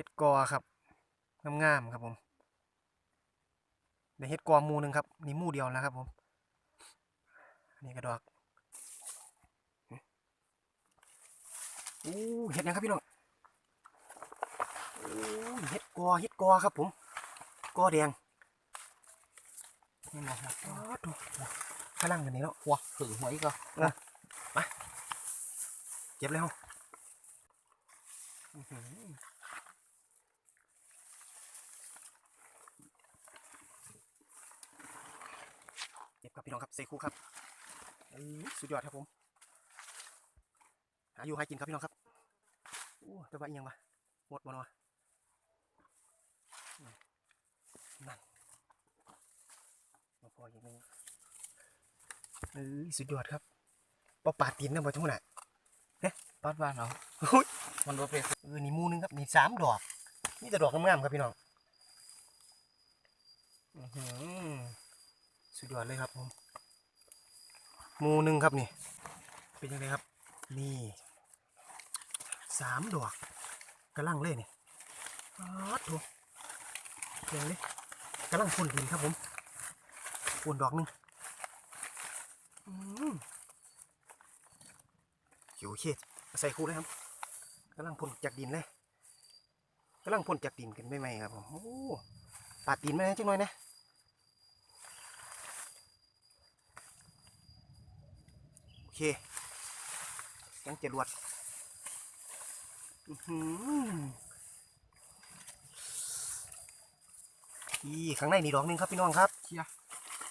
ฮ็ดกอครับงามๆครับผมในเฮ็ดกอหมูหนึงครับนี่หมูเดียวแล้วครับผมอันนี้กระดอกอู้เห็ดหยังครับพี่น้องอู้เห็ดกอเห็ดกอครับผมกอแดงนี่นะครับอ๋อดูพลังกันนี้แล้วว้าถือหัวอีกอะเก็บแล้วอื้อหือเก็บครับ พี่น้องครับเซคูครับสุดยอดครับผมหาอยู่หากินครับพี่น้องครับโอ้แต่ว่าอีหยังวะหมดบ่เนาะมนั่นมาพออย่างนึงเอ้ยสุดยอดครับปอปาตีนนะบ่ทั้งหมดน่ะบ้านบ้านเราโอ้ยมันบ่เป็นเออนี่มูนึงครับนี่สามดอกนี่แต่ดอกงามๆครับพี่น้องอื้อหือ สุดยอดเลยครับผมมูหนึ่งครับนี่ เป็นยังไงครับ นี่สามดอกกระลังเลยนี่อ๋อถูกเดี๋ยเลยกำลังพ่นดินครับผมพ่นดอกหนึ่งอืมเขียวเข็ดใส่คู่เลยครับกำลังพ่นจากดินเลยกำลังพ่นจากดินกันไม่ไหมครับผมโอ้ปาดดินมาจังหน่อยนะโอ เคยังจะรวดอื้อหืออีข้างในนี่ดอกหนึงครับพี่น้องครับเชีย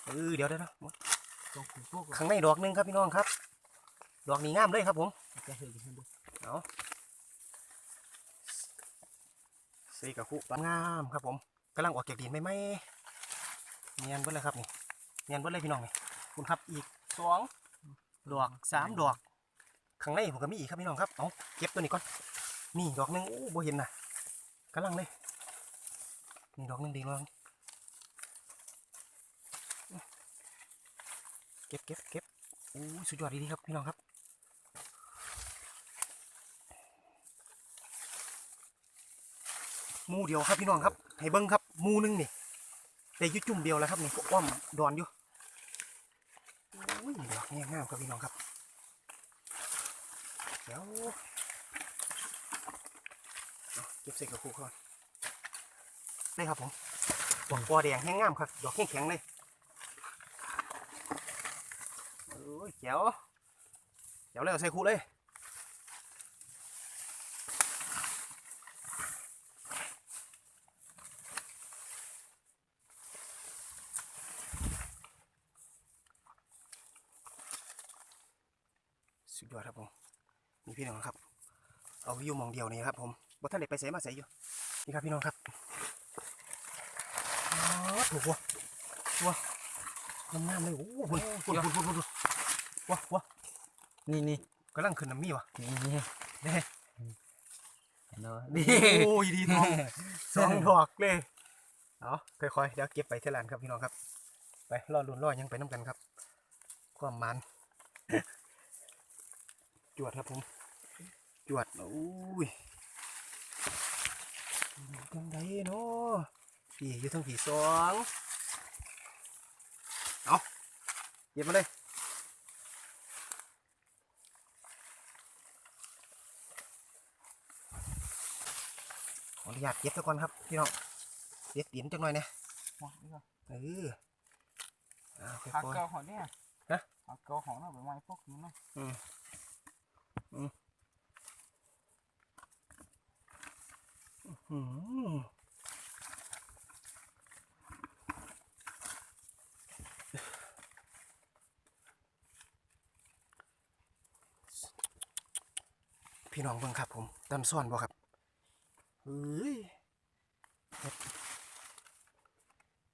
เออเดี๋ยวเดี๋ยวเดี๋ยวหมดตรงขุนพวกข้างในดอกหนึงครับพี่น้องครับ ดอกนี้งามเลยครับผมจะเห็นให้ดูเอาใส่กระคุงามครับผมกำลังออกจากดินไม่ไหมเนียนเบิ้เลยครับนี่เนียนเบิ้เลยพี่น้องนี่คุณครับอีกสอง ดอกสามดอก ข้างในผมก็มีอีกครับพี่น้องครับเอาเก็บตัวนี้ก่อนนี่ดอกหนึงโอ้โบเห็นนะกำลังเลยนี่ดอกหนึงดีลองเก็บเก็บเก็บโอ้สุดยอดดีครับพี่น้องครับมูเดียวครับพี่น้องครับให้เบิ้งครับมูหนึงนี่แต่ยุจุ่มเดียวแล้วครับนี่ก็อ้อมดอนอยู่ อุ้ยดอกนี่งามครับพี่น้องครับ เดี๋ยวเอาเก็บใส่กระปุกก่อนนี่ครับผมดอกบัวแดงแห้งงามครับ ดอกแข็งแข็งๆเลยโอ้ยเจ๋วเจ๋วเลยเอาใส่คูเลย สุดยอดครับผมนี่พี่น้องครับ เอาอยู่หมองเดียวนี่ครับผมบ่ท่านได้ไปใส่มาใส่อยู่นี่ครับพี่น้องครับอ๋อถูกวะวะงามๆเลยโอ้โหพุ่นพุ่นพุ่นพุ่นพุ่นพุ่นวะวะนี่นี่กำลังขึ้นน้ำมีวะนี่นี่เด้เนาะนี่โอ้ยดีทองสองดอกเลยเอาค่อยๆเดี๋ยวเก็บไปเท่าหลานครับพี่น้องครับ ไปรอลุ้นรอยังไปน้ำกันครับความมัน จวดครับผม จวดโอ้ยจังไดเนาะพี่อยู่ทั้งผีสองเอาเก็บมาเลยขออนุญาตเก็บซะก่อนครับพี่น้องเด็ดดินจังหน่อยนะว้านี่ก็เออเอาค่หักอยเกาของเนี่ยฮะหักเกาของเนาะไปไม้พวกนี้เนาะๆอืมอืมอืม พี่น้องเบิ่งครับผมตำซ่อนบ่ครับเฮ้ย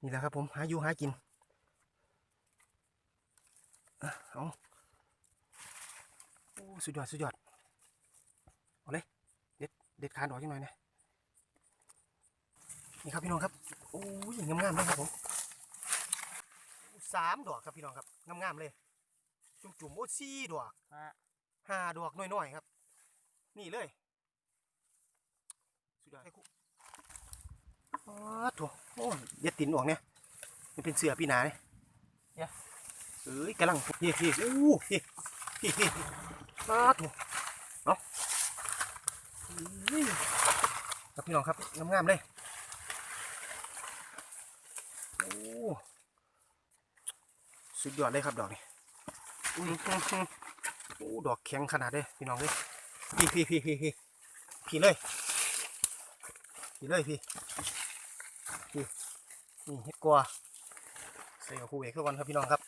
นี่แหละครับผม หาอยู่หากินเอาโอ้ สุดยอด สุดยอด เอาเลย เด็ด เด็ดขาดออกยังหน่อยนะ นี่ครับพี่น้องครับ โอ้ยงามๆเลยครับผมสามดอกครับพี่น้องครับ งามๆเลย จุ่มๆโอ้สี่ดอกฮะห้าดอกน้อยๆครับ นี่เลย สุดยอดไอ้คุอโถูโอ้ยอย่าตินออกเนี่ย มันเป็นเสือพี่หนาเนี่ยเดี๋ยวเอ้ยกำลังเฮ้ยเฮ้ยโอ้เฮ้ยเฮ้ย เฮ้ยอ้าโถูเอาเฮ้ยครับพี่น้องครับงามๆเลยโอ้สุดยอดเลยครับดอกนี่อุ้ยโอ้ดอกแข็งขนาดเลยพี่น้องเลยพี่พี่พี่พี่พี่พี่เลยพี่เลยพี่พี่นี่เฮ็ดกัวใส่กับคู่เอกเข้ากันครับพี่น้องครับ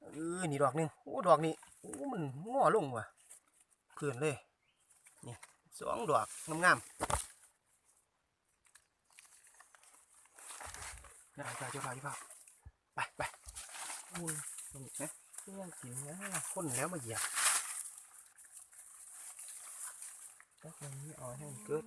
เออนี่ดอกหนึงโอ้ดอกนี้โอ้ มันงอลงว่ะเพื่อนเลย นี่สองดอกงามๆเจ้าเจ้าเจ้าเจ้าเจ้าไปไปอุ้ยตรงนี้นะเพื่อนกินแล้วคนแล้วมาเหยียบก็คนนี้เอาให้มันเกิด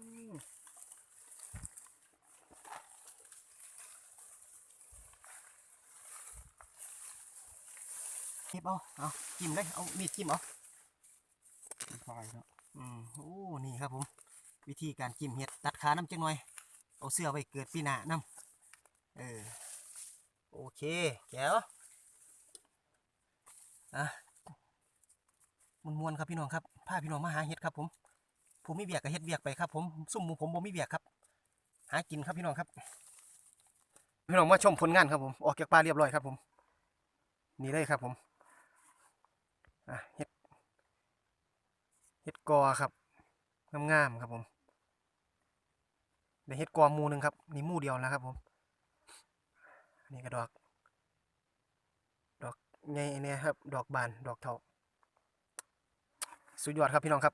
เก็บเอาเอาจิ้มเลยเอามีดจิ้มเอาไฟเนาะอืมโอ้นี่ครับผม วิธีการจิ้มเห็ดตัดขาน้ำจังหน่อย เอาเสื้อไว้เกิดปีหน้าน้ำเออโอเคแก้วอะมวนๆครับพี่น้องครับพาพี่น้องมาหาเห็ดครับผมผมมีเบียกกับเห็ดเบียกไปครับผมซุ่มหมูผมบ่มีเบียกครับ หากินครับพี่น้องครับพี่น้องมาชมผลงานครับผมออกจากป่าเรียบร้อยครับผมนี่เลยครับผม อะเห็ดเห็ดกอครับงามๆครับผมในเห็ดกอมูหนึ่งครับนี่มูเดียวแล้วครับผมน,นี่ก็ดอกดอกไงเนี่ยครับ ดอกบานดอกเทาสุดยอดครับพี่น้องครับ